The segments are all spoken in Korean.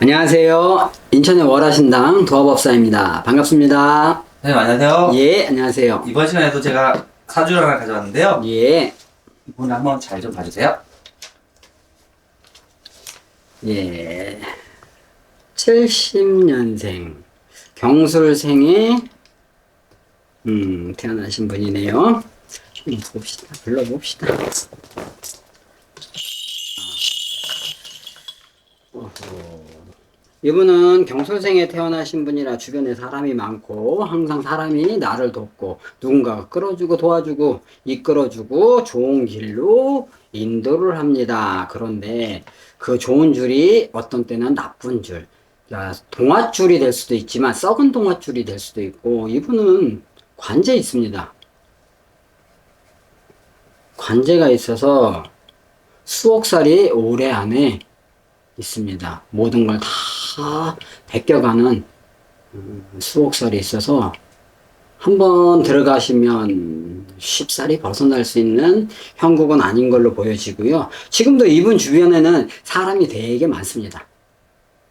안녕하세요. 인천의 월화신당 도화법사입니다. 반갑습니다. 네, 안녕하세요. 예, 안녕하세요. 이번 시간에도 제가 사주를 하나 가져왔는데요. 예, 이분 한번 잘 좀 봐주세요. 예. 70년생, 경술생에, 음, 태어나신 분이네요. 좀 봅시다. 불러봅시다. 이분은 경솔생에 태어나신 분이라 주변에 사람이 많고 항상 사람이 나를 돕고 누군가가 끌어주고 도와주고 이끌어주고 좋은 길로 인도를 합니다. 그런데 그 좋은 줄이 어떤 때는 나쁜 줄, 야, 동아줄이 될 수도 있지만 썩은 동아줄이 될 수도 있고 이분은 관제 있습니다. 관제가 있어서 수억살이 올해 안에 있습니다. 모든 걸다 베껴가는 음, 수옥살이 있어서 한번 들어가시면 쉽사리 벗어날 수 있는 형국은 아닌 걸로 보여지고요. 지금도 이분 주변에는 사람이 되게 많습니다.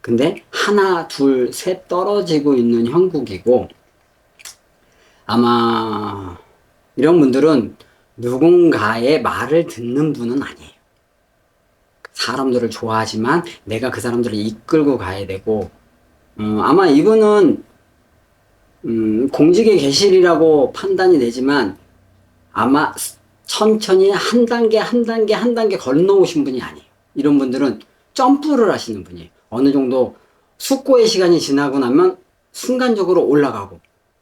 근데 하나, 둘, 셋 떨어지고 있는 형국이고 아마 이런 분들은 누군가의 말을 듣는 분은 아니에요. 사람들을 좋아하지만 내가 그 사람들을 이끌고 가야 되고 어, 아마 이분은 음, 공직에 계시리라고 판단이 되지만 아마 천천히 한 단계 한 단계 한 단계 건너오신 분이 아니에요. 이런 분들은 점프를 하시는 분이에요. 어느 정도 숙고의 시간이 지나고 나면 순간적으로 올라가고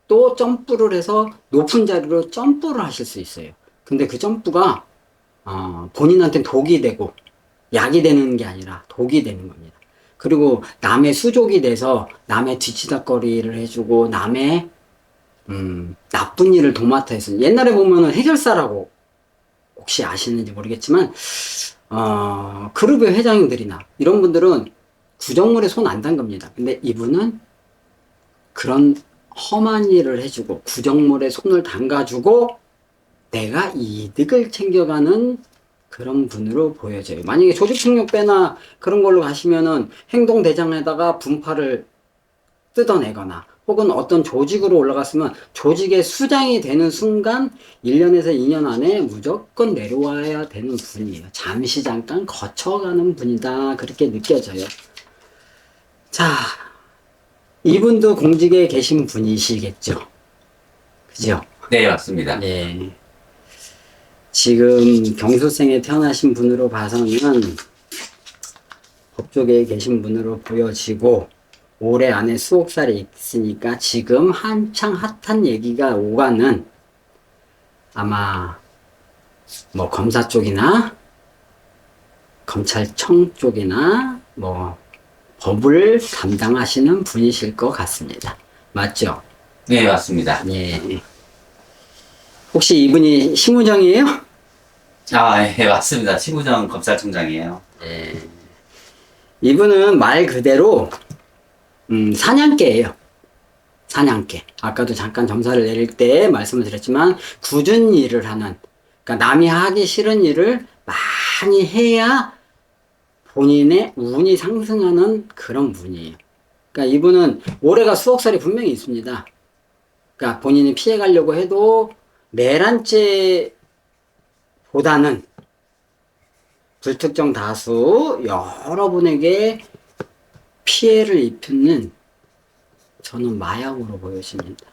또 점프를 해서 높은 자리로 점프를 하실 수 있어요. 근데 그 점프가 어, 본인한테 독이 되고 약이 되는 게 아니라 독이 되는 겁니다. 그리고 남의 수족이 돼서 남의 뒤치다거리를 해주고 남의 음, 나쁜 일을 도맡아 해서 옛날에 보면은 해결사라고 혹시 아시는지 모르겠지만 어, 그룹의 회장님들이나 이런 분들은 구정물에 손 안 담급니다. 근데 이분은 그런 험한 일을 해주고 구정물에 손을 담가주고 내가 이득을 챙겨가는 그런 분으로 보여져요. 만약에 조직폭력배나 그런 걸로 가시면은 행동대장에다가 분파를 뜯어내거나 혹은 어떤 조직으로 올라갔으면 조직의 수장이 되는 순간 1년에서 2년 안에 무조건 내려와야 되는 분이에요. 잠시 잠깐 거쳐가는 분이다. 그렇게 느껴져요. 자, 이분도 공직에 계신 분이시겠죠. 그죠? 네, 맞습니다. 네. 지금 경수생에 태어나신 분으로 봐서는 법조계에 계신 분으로 보여지고 올해 안에 수옥살이 있으니까 지금 한창 핫한 얘기가 오가는 아마 뭐 검사 쪽이나 검찰청 쪽이나 뭐 법을 담당하시는 분이실 것 같습니다. 맞죠? 네, 맞습니다. 예. 혹시 이분이 심우정이에요? 아, 네, 맞습니다. 심우정 검찰총장이에요. 예. 이분은 말 그대로 음, 사냥개예요. 사냥개. 아까도 잠깐 점사를 내릴 때 말씀을 드렸지만 굳은 일을 하는 그러니까 남이 하기 싫은 일을 많이 해야 본인의 운이 상승하는 그런 분이에요. 그러니까 이분은 올해가 수억살이 분명히 있습니다. 그러니까 본인이 피해 가려고 해도 내란죄 보다는 불특정 다수 여러분에게 피해를 입히는 저는 마약으로 보여집니다.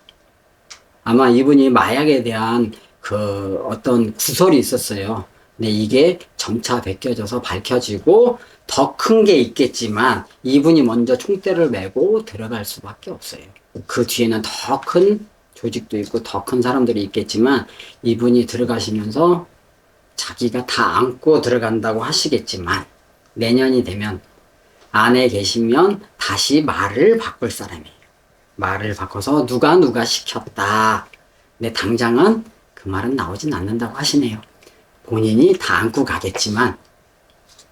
아마 이분이 마약에 대한 그 어떤 구설이 있었어요. 근데 이게 점차 벗겨져서 밝혀지고 더 큰 게 있겠지만 이분이 먼저 총대를 메고 들어갈 수밖에 없어요. 그 뒤에는 더 큰 조직도 있고 더 큰 사람들이 있겠지만 이분이 들어가시면서 자기가 다 안고 들어간다고 하시겠지만 내년이 되면 안에 계시면 다시 말을 바꿀 사람이에요. 말을 바꿔서 누가 누가 시켰다. 근데 당장은 그 말은 나오진 않는다고 하시네요. 본인이 다 안고 가겠지만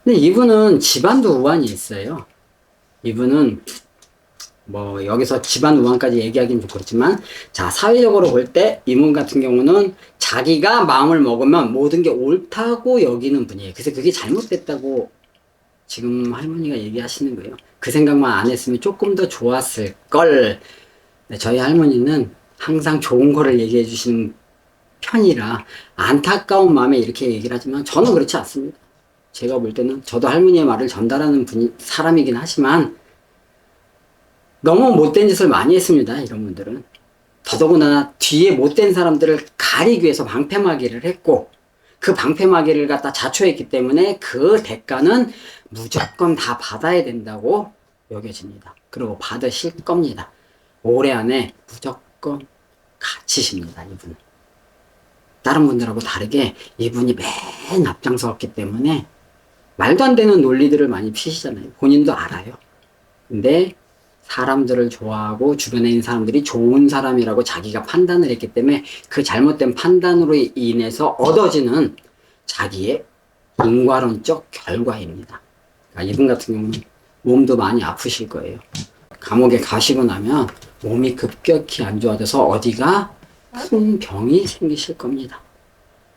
근데 이분은 집안도 우환이 있어요. 이분은 뭐 여기서 집안 우환까지 얘기하기는 좀 그렇지만 자 사회적으로 볼 때 이분 같은 경우는 자기가 마음을 먹으면 모든 게 옳다고 여기는 분이에요. 그래서 그게 잘못됐다고 지금 할머니가 얘기하시는 거예요. 그 생각만 안 했으면 조금 더 좋았을 걸. 네, 저희 할머니는 항상 좋은 거를 얘기해 주시는 편이라 안타까운 마음에 이렇게 얘기를 하지만 저는 그렇지 않습니다. 제가 볼 때는 저도 할머니의 말을 전달하는 분이 사람이긴 하지만 너무 못된 짓을 많이 했습니다. 이런 분들은 더더구나 뒤에 못된 사람들을 가리기 위해서 방패막이를 했고 그 방패막이를 갖다 자초했기 때문에 그 대가는 무조건 다 받아야 된다고 여겨집니다. 그리고 받으실 겁니다. 올해 안에 무조건 갇히십니다. 이분은. 다른 분들하고 다르게 이분이 맨 앞장서왔기 때문에 말도 안 되는 논리들을 많이 피시잖아요. 본인도 알아요. 근데 사람들을 좋아하고 주변에 있는 사람들이 좋은 사람이라고 자기가 판단을 했기 때문에 그 잘못된 판단으로 인해서 얻어지는 자기의 인과론적 결과입니다. 그러니까 이분 같은 경우는 몸도 많이 아프실 거예요. 감옥에 가시고 나면 몸이 급격히 안 좋아져서 어디가 큰 병이 생기실 겁니다.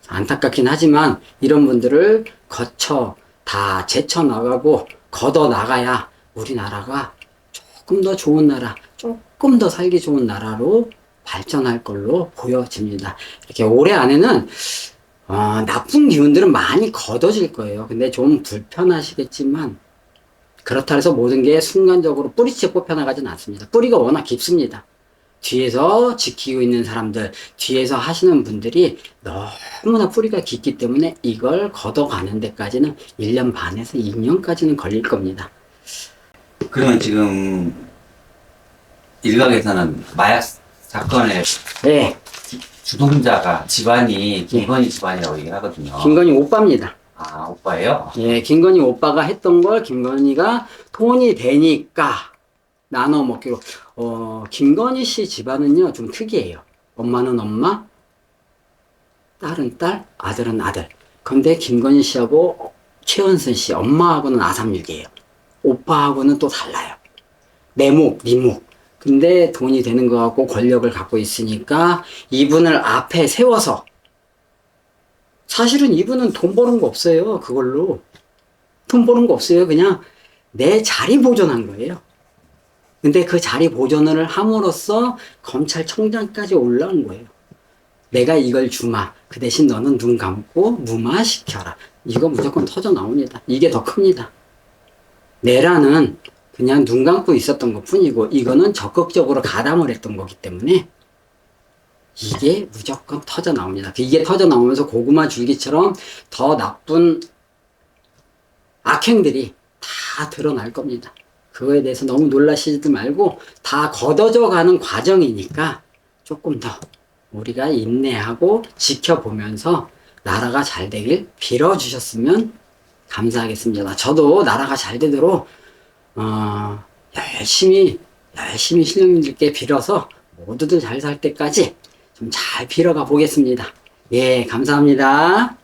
안타깝긴 하지만 이런 분들을 거쳐 다 제쳐나가고 걷어 나가야 우리나라가 조금 더 좋은 나라, 조금 더 살기 좋은 나라로 발전할 걸로 보여집니다. 이렇게 올해 안에는 어, 나쁜 기운들은 많이 걷어질 거예요. 근데 좀 불편하시겠지만 그렇다 해서 모든 게 순간적으로 뿌리째 뽑혀나가진 않습니다. 뿌리가 워낙 깊습니다. 뒤에서 지키고 있는 사람들, 뒤에서 하시는 분들이 너무나 뿌리가 깊기 때문에 이걸 걷어가는 데까지는 1년 반에서 2년까지는 걸릴 겁니다. 그러면 지금 일각에서는 마약 사건의 네, 주동자가 집안이 김건희 집안이라고 얘기를 하거든요. 김건희 오빠입니다. 아, 오빠예요? 예, 김건희 오빠가 했던 걸 김건희가 돈이 되니까 나눠 먹기로. 어, 김건희 씨 집안은요, 좀 특이해요. 엄마는 엄마, 딸은 딸, 아들은 아들. 근데 김건희 씨하고 최은순 씨, 엄마하고는 아삼육이에요. 오빠하고는 또 달라요. 내목, 니목. 근데 돈이 되는 것 같고 권력을 갖고 있으니까 이분을 앞에 세워서 사실은 이분은 돈 버는 거 없어요. 그걸로. 돈 버는 거 없어요. 그냥 내 자리 보존한 거예요. 근데 그 자리 보존을 함으로써 검찰총장까지 올라온 거예요. 내가 이걸 주마. 그 대신 너는 눈 감고 무마시켜라. 이거 무조건 터져 나옵니다. 이게 더 큽니다. 내라는 그냥 눈 감고 있었던 것 뿐이고, 이거는 적극적으로 가담을 했던 거기 때문에, 이게 무조건 터져 나옵니다. 이게 터져 나오면서 고구마 줄기처럼 더 나쁜 악행들이 다 드러날 겁니다. 그거에 대해서 너무 놀라시지 말고 다 걷어져 가는 과정이니까 조금 더 우리가 인내하고 지켜보면서 나라가 잘 되길 빌어주셨으면 감사하겠습니다. 저도 나라가 잘 되도록 어, 열심히 열심히 신령님들께 빌어서 모두들 잘 살 때까지 좀 잘 빌어가 보겠습니다. 예, 감사합니다.